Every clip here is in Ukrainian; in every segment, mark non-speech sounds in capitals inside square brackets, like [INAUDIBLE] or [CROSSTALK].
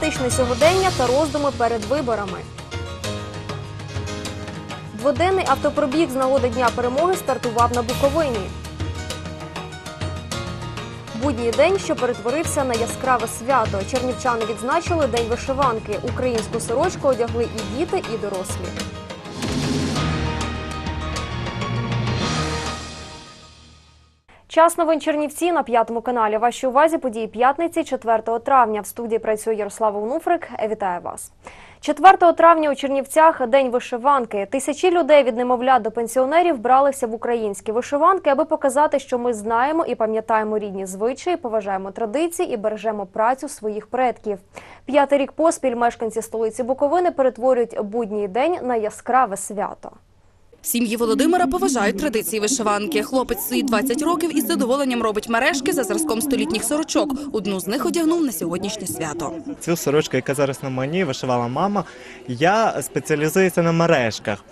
політичне сьогодення та роздуми перед виборами. Дводенний автопробіг з нагоди Дня перемоги стартував на Буковині. Будній день, що перетворився на яскраве свято. Чернівчани відзначили День вишиванки. Українську сорочку одягли і діти, і дорослі. Час новин Чернівці на п'ятому каналі. Вашій увазі події п'ятниці 4 травня. В студії працює Ярослава Унуфрик. Вітаю вас. 4 травня у Чернівцях день вишиванки. Тисячі людей від немовля до пенсіонерів бралися в українські вишиванки, аби показати, що ми знаємо і пам'ятаємо рідні звичаї, поважаємо традиції і бережемо працю своїх предків. П'ятий рік поспіль мешканці столиці Буковини перетворюють будній день на яскраве свято. Сім'ї Володимира поважають традиції вишиванки. Хлопець свої 20 років із задоволенням робить мережки за зразком столітніх сорочок. Одну з них одягнув на сьогоднішнє свято. Цю сорочку, яка зараз на мені, вишивала мама. Я спеціалізуюся на мережках.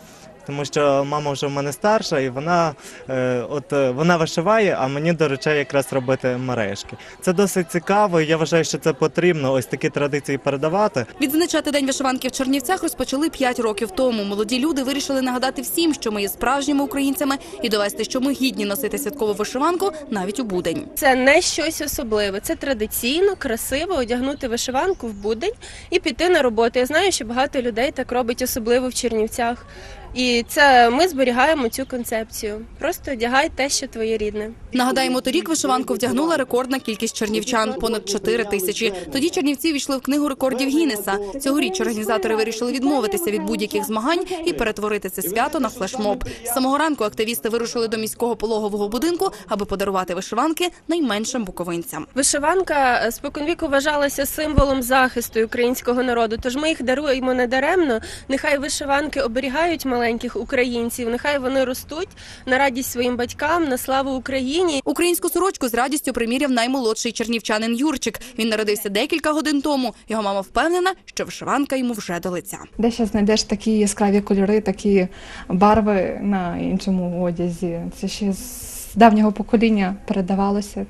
Тому що мама вже в мене старша, і вона е, от е, вона вишиває, а мені доручає якраз робити мережки. Це досить цікаво. і Я вважаю, що це потрібно ось такі традиції передавати. Відзначати день вишиванки в Чернівцях розпочали 5 років тому. Молоді люди вирішили нагадати всім, що ми є справжніми українцями, і довести, що ми гідні носити святкову вишиванку навіть у будень. Це не щось особливе. Це традиційно, красиво одягнути вишиванку в будень і піти на роботу. Я знаю, що багато людей так робить, особливо в Чернівцях. І це ми зберігаємо цю концепцію. Просто одягай те, що твоє рідне. Нагадаємо, торік вишиванку вдягнула рекордна кількість чернівчан понад 4 тисячі. Тоді чернівці війшли в книгу рекордів Гіннеса. Цьогоріч організатори вирішили відмовитися від будь-яких змагань і перетворити це свято на флешмоб. З самого ранку активісти вирушили до міського пологового будинку, аби подарувати вишиванки найменшим буковинцям. Вишиванка е, споконвіку вважалася символом захисту українського народу. Тож ми їх даруємо не даремно. Нехай вишиванки оберігають маленьких українців. Нехай вони ростуть на радість своїм батькам, на славу Україні. Українську сорочку з радістю приміряв наймолодший чернівчанин Юрчик. Він народився декілька годин тому. Його мама впевнена, що вишиванка йому вже до лиця. Де ще знайдеш такі яскраві кольори, такі барви на іншому одязі. Це ще з давнього покоління передавалося.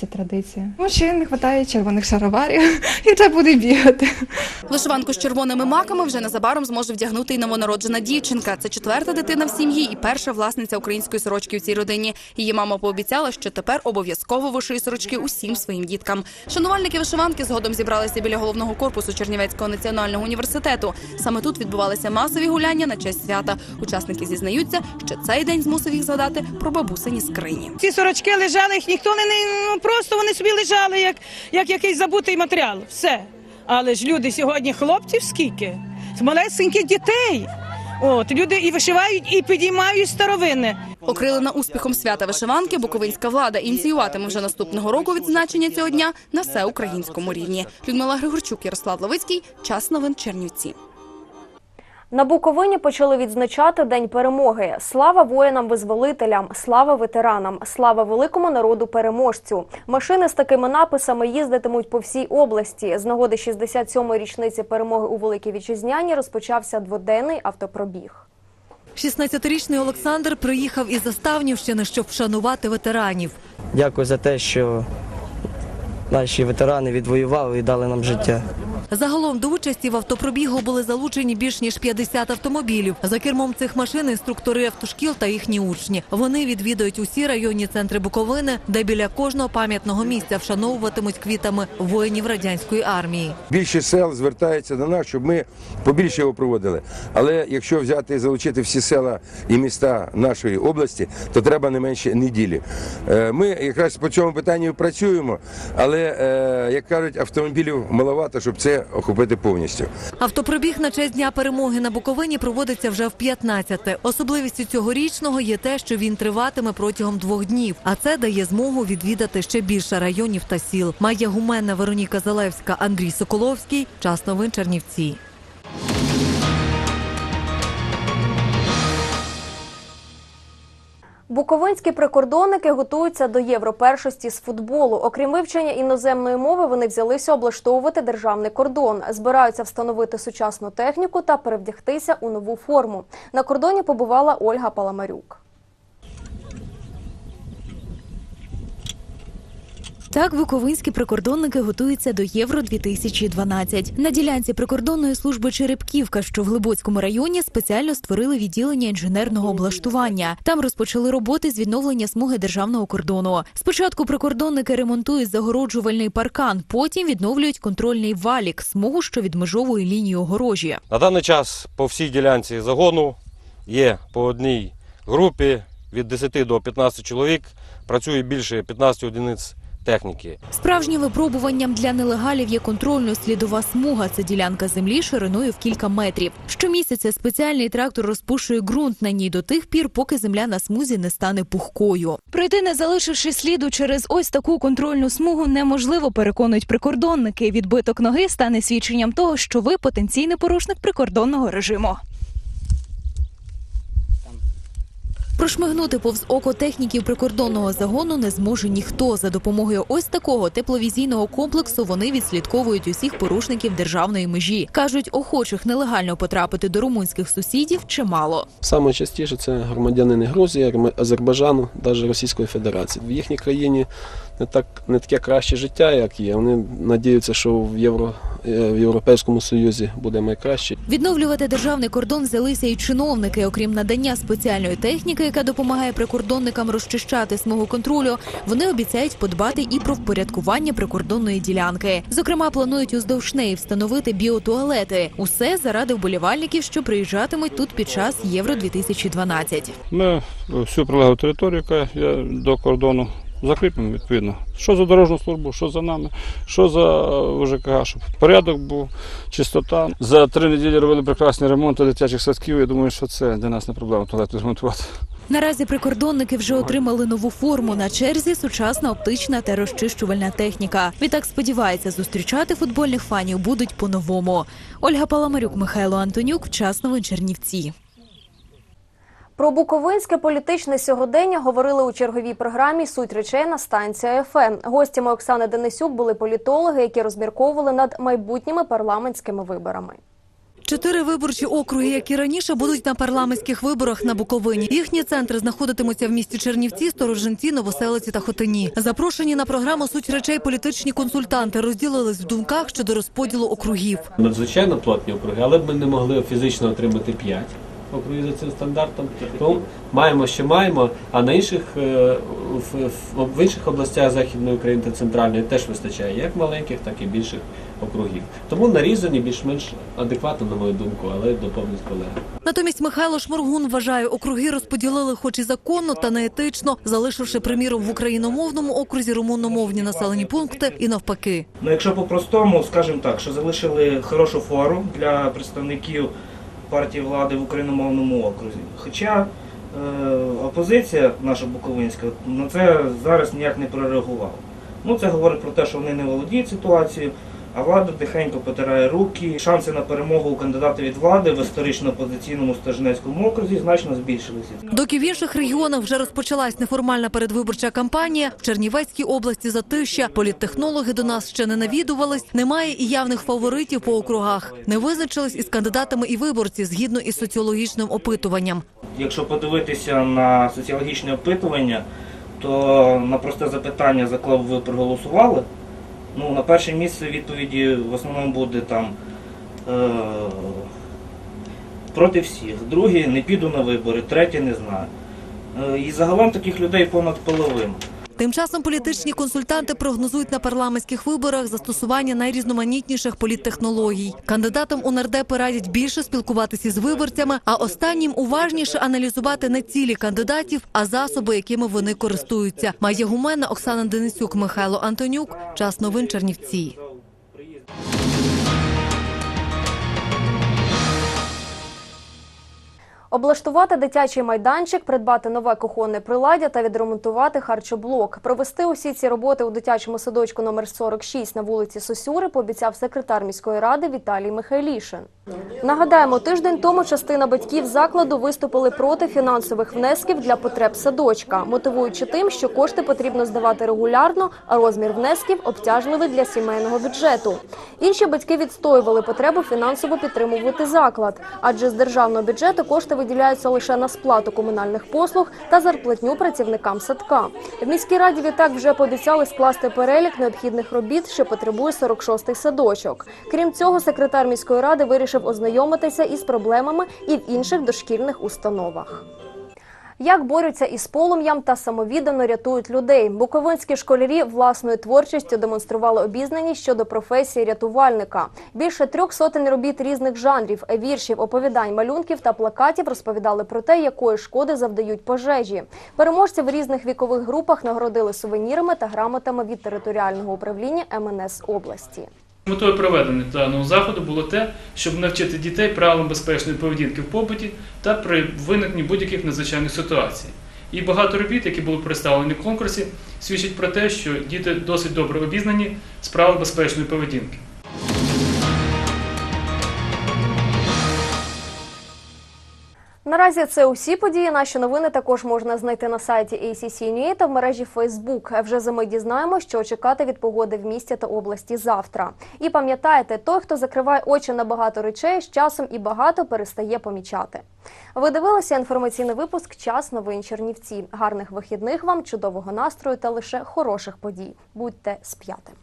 Ця традиція. Ну, ще не вистачає червоних шароварів, [LAUGHS] і це буде бігати. Вишиванку з червоними маками вже незабаром зможе вдягнути і новонароджена дівчинка. Це четверта дитина в сім'ї і перша власниця української сорочки в цій родині. Її мама пообіцяла, що тепер обов'язково вишиє сорочки усім своїм діткам. Шанувальники вишиванки згодом зібралися біля головного корпусу Чернівецького національного університету. Саме тут відбувалися масові гуляння на честь свята. Учасники зізнаються, що цей день змусив їх згадати про бабусині скрині. Ці сорочки лежали, їх ніхто не, не ну, просто вони собі лежали, як, як якийсь забутий матеріал. Все. Але ж люди сьогодні хлопців скільки? Малесеньких дітей. От люди і вишивають, і підіймають старовини. Окрилена успіхом свята вишиванки, буковинська влада ініціюватиме вже наступного року відзначення цього дня на всеукраїнському рівні. Людмила Григорчук, Ярослав Ловицький. Час новин Чернівці. На Буковині почали відзначати День перемоги. Слава воїнам-визволителям, слава ветеранам, слава великому народу переможцю. Машини з такими написами їздитимуть по всій області. З нагоди 67-ї річниці перемоги у Великій Вітчизняні розпочався дводенний автопробіг. 16-річний Олександр приїхав із Заставнівщини, щоб вшанувати ветеранів. Дякую за те, що наші ветерани відвоювали і дали нам життя. Загалом до участі в автопробігу були залучені більш ніж 50 автомобілів. За кермом цих машин інструктори автошкіл та їхні учні. Вони відвідують усі районні центри Буковини, де біля кожного пам'ятного місця вшановуватимуть квітами воїнів радянської армії. Більшість сел звертаються до нас, щоб ми побільше його проводили. Але якщо взяти і залучити всі села і міста нашої області, то треба не менше неділі. Е, Ми якраз по цьому питанню працюємо, але е, як кажуть, автомобілів маловато, щоб це охопити повністю. Автопробіг на честь дня перемоги на Буковині проводиться вже в 15-те. Особливістю цьогорічного є те, що він триватиме протягом двох днів, а це дає змогу відвідати ще більше районів та сіл. Майя Гуменна, Вероніка Залевська, Андрій Соколовський. Час новин Чернівці. Буковинські прикордонники готуються до європершості з футболу. Окрім вивчення іноземної мови, вони взялися облаштовувати державний кордон, збираються встановити сучасну техніку та перевдягтися у нову форму. На кордоні побувала Ольга Паламарюк. Так, буковинські прикордонники готуються до Євро 2012 На ділянці прикордонної служби Черепківка, що в Глибоцькому районі, спеціально створили відділення інженерного облаштування. Там розпочали роботи з відновлення смуги державного кордону. Спочатку прикордонники ремонтують загороджувальний паркан, потім відновлюють контрольний валік, смугу, що відмежовує лінію огорожі. На даний час по всій ділянці загону є по одній групі від 10 до 15 чоловік. Працює більше 15 одиниць техніки. Справжнім випробуванням для нелегалів є контрольно-слідова смуга. Це ділянка землі шириною в кілька метрів. Щомісяця спеціальний трактор розпушує ґрунт на ній до тих пір, поки земля на смузі не стане пухкою. Пройти, не залишивши сліду через ось таку контрольну смугу, неможливо, переконують прикордонники. Відбиток ноги стане свідченням того, що ви потенційний порушник прикордонного режиму. Прошмигнути повз око техніків прикордонного загону не зможе ніхто. За допомогою ось такого тепловізійного комплексу вони відслідковують усіх порушників державної межі. кажуть, охочих нелегально потрапити до румунських сусідів чимало. Саме частіше це громадянини Грузії, Азербайджану, навіть Російської Федерації. В їхній країні не так не таке краще життя, як є. Вони надіються, що в євро е, в Європейському Союзі буде найкраще. Відновлювати державний кордон взялися і чиновники. Окрім надання спеціальної техніки, яка допомагає прикордонникам розчищати смугу контролю, вони обіцяють подбати і про впорядкування прикордонної ділянки. Зокрема, планують уздовж неї встановити біотуалети. Усе заради вболівальників, що приїжджатимуть тут під час Євро 2012 Ми всю прилеглу територію, яка є до кордону, закріпимо відповідно. Що за дорожню службу, що за нами, що за е, ЖКГ, щоб порядок був, чистота. За три неділі робили прекрасні ремонти дитячих садків. Я думаю, що це для нас не проблема туалет зремонтувати. Наразі прикордонники вже отримали нову форму на черзі сучасна оптична та розчищувальна техніка. Відтак сподівається, зустрічати футбольних фанів будуть по-новому. Ольга Паламарюк, Михайло Антонюк. Час новин Чернівці. Про буковинське політичне сьогодення говорили у черговій програмі Суть речей на станція ФМ. Гостями Оксани Денисюк були політологи, які розмірковували над майбутніми парламентськими виборами. Чотири виборчі округи, як і раніше, будуть на парламентських виборах на Буковині. Їхні центри знаходитимуться в місті Чернівці, Сторожинці, Новоселиці та Хотині. Запрошені на програму суть речей політичні консультанти розділились в думках щодо розподілу округів. надзвичайно плотні округи, але б ми не могли фізично отримати 5 за цим стандартом. Тому маємо, що маємо, а на інших е, в, в, в інших областях Західної України та центральної теж вистачає як маленьких, так і більших округів. Тому нарізані більш-менш адекватно, на мою думку, але доповнить колеги. Натомість Михайло Шморгун вважає, округи розподілили хоч і законно та неетично, залишивши приміром в україномовному окрузі румуномовні населені пункти і навпаки. Ну, якщо по-простому, скажімо так, що залишили хорошу фору для представників партії влади в україномовному окрузі. Хоча е, опозиція наша Буковинська на це зараз ніяк не прореагувала. Ну, це говорить про те, що вони не володіють ситуацією, а влада тихенько потирає руки. Шанси на перемогу у кандидата від влади в історично опозиційному Стажнецькому окрузі значно збільшилися. Доки в інших регіонах вже розпочалась неформальна передвиборча кампанія, в Чернівецькій області затища, політтехнологи до нас ще не навідувались, немає і явних фаворитів по округах. Не визначились із кандидатами і виборці згідно із соціологічним опитуванням. Якщо подивитися на соціологічне опитування, то на просте запитання, за кого ви проголосували, ну, на перше місце відповіді в основному буде там е- проти всіх. Друге не піду на вибори, третє не знаю. Е, і загалом таких людей понад половину. Тим часом політичні консультанти прогнозують на парламентських виборах застосування найрізноманітніших політтехнологій. Кандидатам у нардепи радять більше спілкуватися з виборцями, а останнім уважніше аналізувати не цілі кандидатів, а засоби, якими вони користуються. Має гумена Оксана Денисюк, Михайло Антонюк. Час новин Чернівці. Облаштувати дитячий майданчик, придбати нове кухонне приладдя та відремонтувати харчоблок. Провести усі ці роботи у дитячому садочку номер 46 на вулиці Сосюри пообіцяв секретар міської ради Віталій Михайлішин. Нагадаємо, тиждень тому частина батьків закладу виступили проти фінансових внесків для потреб садочка, мотивуючи тим, що кошти потрібно здавати регулярно, а розмір внесків обтяжливий для сімейного бюджету. Інші батьки відстоювали потребу фінансово підтримувати заклад, адже з державного бюджету кошти виділяються лише на сплату комунальних послуг та зарплатню працівникам садка. В міській раді відтак вже пообіцяли скласти перелік необхідних робіт, що потребує 46-й садочок. Крім цього, секретар міської ради вирішив ознайомитися із проблемами і в інших дошкільних установах. Як борються із полум'ям та самовіддано рятують людей. Буковинські школярі власною творчістю демонстрували обізнаність щодо професії рятувальника. Більше трьох сотень робіт різних жанрів, віршів, оповідань, малюнків та плакатів розповідали про те, якої шкоди завдають пожежі. Переможці в різних вікових групах нагородили сувенірами та грамотами від територіального управління МНС області. Метою проведення даного заходу було те, щоб навчити дітей правилам безпечної поведінки в побуті та при виникненні будь-яких надзвичайних ситуацій. І багато робіт, які були представлені в конкурсі, свідчать про те, що діти досить добре обізнані з правил безпечної поведінки. Наразі це усі події. Наші новини також можна знайти на сайті ACC.NUA та в мережі Facebook. Вже за мить дізнаємо, що чекати від погоди в місті та області завтра. І пам'ятайте, той, хто закриває очі на багато речей, з часом і багато перестає помічати. Ви дивилися інформаційний випуск Час новин Чернівці. Гарних вихідних вам, чудового настрою та лише хороших подій. Будьте з п'ятим.